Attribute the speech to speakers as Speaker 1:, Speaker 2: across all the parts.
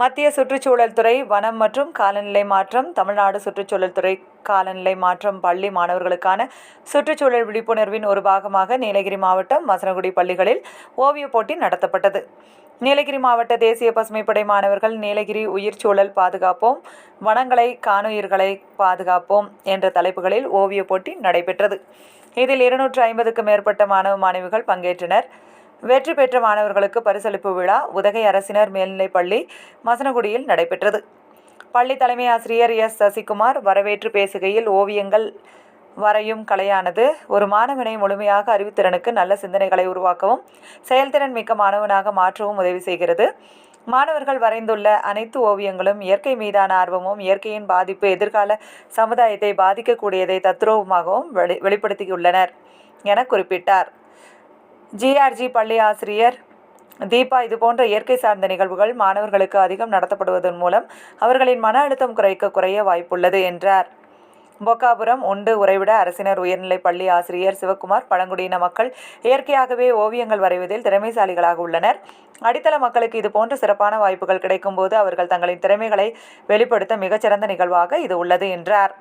Speaker 1: மத்திய சுற்றுச்சூழல் துறை வனம் மற்றும் காலநிலை மாற்றம் தமிழ்நாடு சுற்றுச்சூழல் துறை காலநிலை மாற்றம் பள்ளி மாணவர்களுக்கான சுற்றுச்சூழல் விழிப்புணர்வின் ஒரு பாகமாக நீலகிரி மாவட்டம் வசனகுடி பள்ளிகளில் ஓவியப் போட்டி நடத்தப்பட்டது. நீலகிரி மாவட்ட தேசிய பசுமைப்படை மாணவர்கள் நீலகிரி உயிர்ச்சூழல் பாதுகாப்போம் வனங்களை காணுயிர்களை பாதுகாப்போம் என்ற தலைப்புகளில் ஓவியப் போட்டி நடைபெற்றது. இதில் இருநூற்று ஐம்பதுக்கும் மேற்பட்ட மாணவ மாணவிகள் பங்கேற்றனர். வெற்றி பெற்ற மாணவர்களுக்கு பரிசளிப்பு விழா உதகை அரசினர் மேல்நிலைப் பள்ளி மசனகுடியில் நடைபெற்றது. பள்ளி தலைமை ஆசிரியர் எஸ். சசிகுமார் வரவேற்று பேசுகையில் ஓவியங்கள் வரையும் கலையானது ஒரு மாணவனை முழுமையாக அறிவுத்திறனுக்கு நல்ல சிந்தனைகளை உருவாக்கவும் செயல்திறன் மிக்க மாணவனாக மாற்றவும் உதவி செய்கிறது. மாணவர்கள் வரைந்துள்ள அனைத்து ஓவியங்களும் இயற்கை மீதான ஆர்வமும் இயற்கையின் பாதிப்பு எதிர்கால சமுதாயத்தை பாதிக்கக்கூடியதை தத்ரூபமாகவும் வெளி வெளிப்படுத்தியுள்ளனர் என குறிப்பிட்டார். ஜிஆர்ஜி பள்ளி ஆசிரியர் தீபா இது போன்ற இயற்கை சார்ந்த நிகழ்வுகள் மாணவர்களுக்கு அதிகம் நடத்தப்படுவதன் மூலம் அவர்களின் மன அழுத்தம் குறைக்க குறைய வாய்ப்புள்ளது என்றார். பொக்காபுரம் உண்டு உறைவிட அரசினர் உயர்நிலைப் பள்ளி ஆசிரியர் சிவக்குமார் பழங்குடியின மக்கள் இயற்கையாகவே ஓவியங்கள் வரைவதில் திறமைசாலிகளாக உள்ளனர். அடித்தள மக்களுக்கு இதுபோன்ற சிறப்பான வாய்ப்புகள் கிடைக்கும்போது அவர்கள் தங்களின் திறமைகளை வெளிப்படுத்த மிகச்சிறந்த நிகழ்வாக இது உள்ளது என்றார்.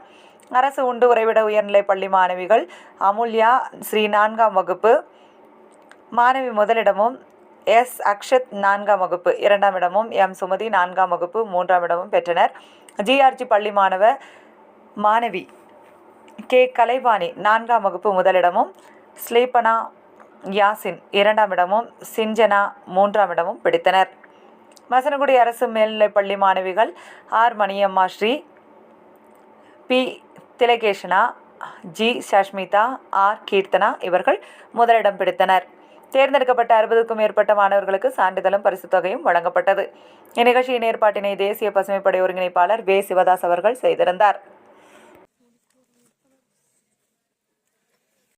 Speaker 1: அரசு உண்டு உறைவிட உயர்நிலைப் பள்ளி மாணவிகள் அமுல்யா ஸ்ரீ நான்காம் வகுப்பு மாணவி முதலிடமும் எஸ். அக்ஷத் நான்காம் வகுப்பு இரண்டாம் இடமும் எம். சுமதி நான்காம் வகுப்பு மூன்றாம் இடமும் பெற்றனர். ஜிஆர்ஜி பள்ளி மாணவ மாணவி கே. கலைவாணி நான்காம் வகுப்பு முதலிடமும் ஸ்லீபனா யாசின் இரண்டாம் இடமும் சிஞ்சனா மூன்றாம் இடமும் பிடித்தனர். மசனகுடி அரசு மேல்நிலைப் பள்ளி மாணவிகள் R. Maniyamma Sri P. Thilageshana G. Sashmitha R. Keerthana இவர்கள் முதலிடம் பிடித்தனர். தேர்ந்தெடுக்கப்பட்ட அறுபதுக்கும் மேற்பட்ட மாணவர்களுக்கு சான்றிதழும் பரிசுத் தொகையும் வழங்கப்பட்டது. இந்நிகழ்ச்சியின் ஏற்பாட்டினை தேசிய பசுமைப்படை ஒருங்கிணைப்பாளர் வே. சிவதாஸ் அவர்கள் செய்திருந்தார்.